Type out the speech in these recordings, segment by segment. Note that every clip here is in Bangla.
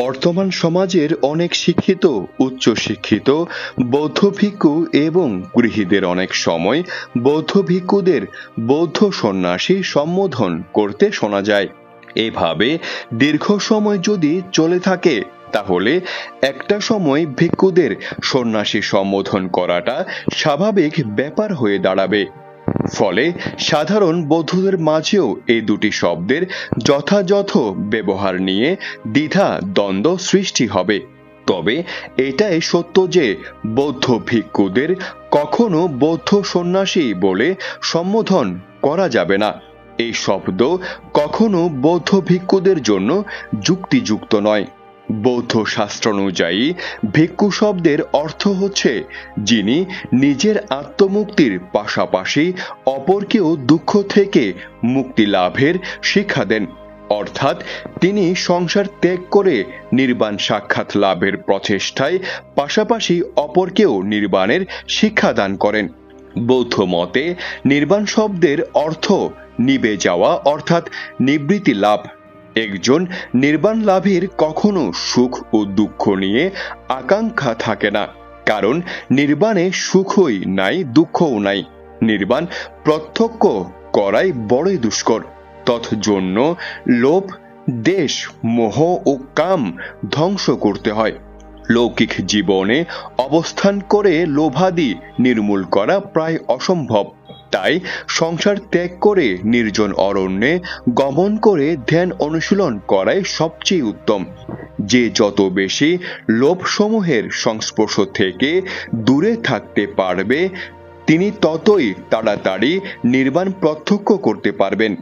বর্তমান সমাজের অনেক শিক্ষিত উচ্চ শিক্ষিত বৌদ্ধ ভিক্ষু এবং গৃহীদের অনেক সময় বৌদ্ধ ভিক্ষুদের বৌদ্ধ সন্ন্যাসী সম্বোধন করতে শোনা যায়। এভাবে দীর্ঘ সময় যদি চলে থাকে, তাহলে একটা সময় ভিক্ষুদের সন্ন্যাসী সম্বোধন করাটা স্বাভাবিক ব্যাপার হয়ে দাঁড়াবে। ফলে সাধারণ বৌদ্ধদের মাঝেও এই দুটি শব্দের যথাযথ ব্যবহার নিয়ে দ্বিধা, দ্বন্দ্ব সৃষ্টি হবে। তবে এটাই সত্য যে বৌদ্ধ ভিক্ষুদের কখনো বৌদ্ধ সন্ন্যাসী বলে সম্বোধন করা যাবে না। এই শব্দ কখনো বৌদ্ধ ভিক্ষুদের জন্য যুক্তিযুক্ত নয়। বৌদ্ধ শাস্ত্র অনুযায়ী ভিক্ষু শব্দের অর্থ হচ্ছে যিনি নিজের আত্মমুক্তির পাশাপাশি অপরকেও দুঃখ থেকে মুক্তি লাভের শিক্ষা দেন। অর্থাৎ তিনি সংসার ত্যাগ করে নির্বাণ সাক্ষাৎ লাভের প্রচেষ্টায় পাশাপাশি অপরকেও নির্বাণের শিক্ষা দান করেন। বৌদ্ধ মতে নির্বাণ শব্দের অর্থ নিবে যাওয়া, অর্থাৎ নিবৃত্তি লাভ। একজন নির্বাণ লাভের কখনো সুখ ও দুঃখ নিয়ে আকাঙ্ক্ষা থাকে না, কারণ নির্বাণে সুখই নাই, দুঃখও নাই। নির্বাণ প্রত্যক্ষ করাই বড়ই দুষ্কর। তৎজন্য লোভ, দেশ, মোহ ও কাম ধ্বংস করতে হয়। লৌকিক জীবনে অবস্থান করে লোভাদি নির্মূল করা প্রায় অসম্ভব। তাই সংসার ত্যাগ করে নির্জন অরণ্যে গমন করে ধ্যান অনুশীলন করাই সবচেয়ে উত্তম। যে যত বেশি লোভসমূহের সংস্পর্শ থেকে দূরে থাকতে পারবে, তিনি ততই তাড়াতাড়ি নির্বাণ প্রত্যক্ষ করতে পারবেন।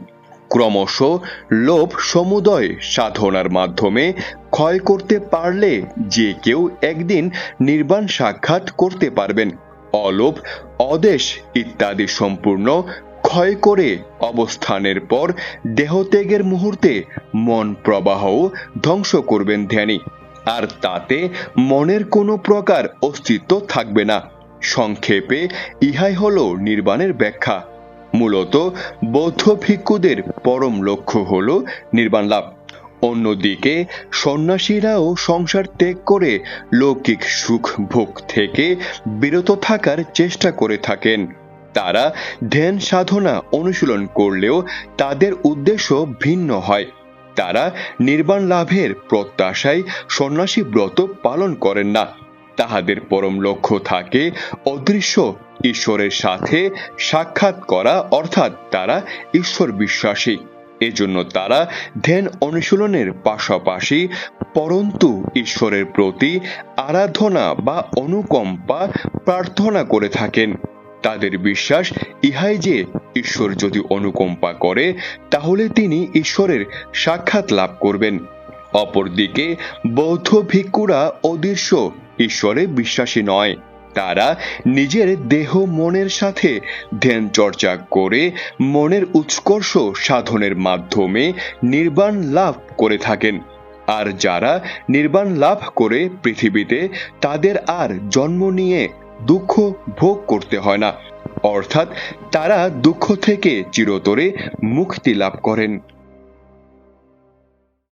ক্রমশ লোভ সমুদয় সাধনার মাধ্যমে ক্ষয় করতে পারলে যে কেউ একদিন নির্বাণ সাক্ষাৎ করতে পারবেন। অলোভ অদেশ ইত্যাদি সম্পূর্ণ ক্ষয় করে অবস্থানের পর দেহত্যাগের মুহূর্তে মন প্রবাহও ধ্বংস করবেন ধ্যানী। আর তাতে মনের কোনো প্রকার অস্তিত্ব থাকবে না। সংক্ষেপে, ইহাই হল নির্বাণের ব্যাখ্যা। মূলত বৌদ্ধ ভিক্ষুদের পরম লক্ষ্য হল নির্বাণ লাভ। অন্যদিকে সন্ন্যাসীরাও সংসার ত্যাগ করে লৌকিক সুখ ভোগ থেকে বিরত থাকার চেষ্টা করে থাকেন। তারা ধ্যান সাধনা অনুশীলন করলেও তাদের উদ্দেশ্য ভিন্ন হয়। তারা নির্বাণ লাভের প্রত্যাশায় সন্ন্যাসী ব্রত পালন করেন না। তাহাদের পরম লক্ষ্য থাকে অদৃশ্য ঈশ্বরের সাথে সাক্ষাৎ করা, অর্থাৎ তারা ঈশ্বর বিশ্বাসী। এজন্য তারা ধ্যান অনুশীলনের পাশাপাশি পরন্তু ঈশ্বরের প্রতি আরাধনা বা অনুকম্পা প্রার্থনা করে থাকেন। তাদের বিশ্বাস ইহাই যে ঈশ্বর যদি অনুকম্পা করে, তাহলে তিনি ঈশ্বরের সাক্ষাৎ লাভ করবেন। অপরদিকে বৌদ্ধ ভিক্ষুরা অদৃশ্য ঈশ্বরে বিশ্বাসী নয়। তারা নিজের দেহ মনের সাথে ধ্যান চর্চা করে মনের উৎকর্ষ সাধনের মাধ্যমে নির্বাণ লাভ করে থাকেন। আর যারা নির্বাণ লাভ করে পৃথিবীতে, তাদের আর জন্ম নিয়ে দুঃখ ভোগ করতে হয় না। অর্থাৎ তারা দুঃখ থেকে চিরতরে মুক্তি লাভ করেন।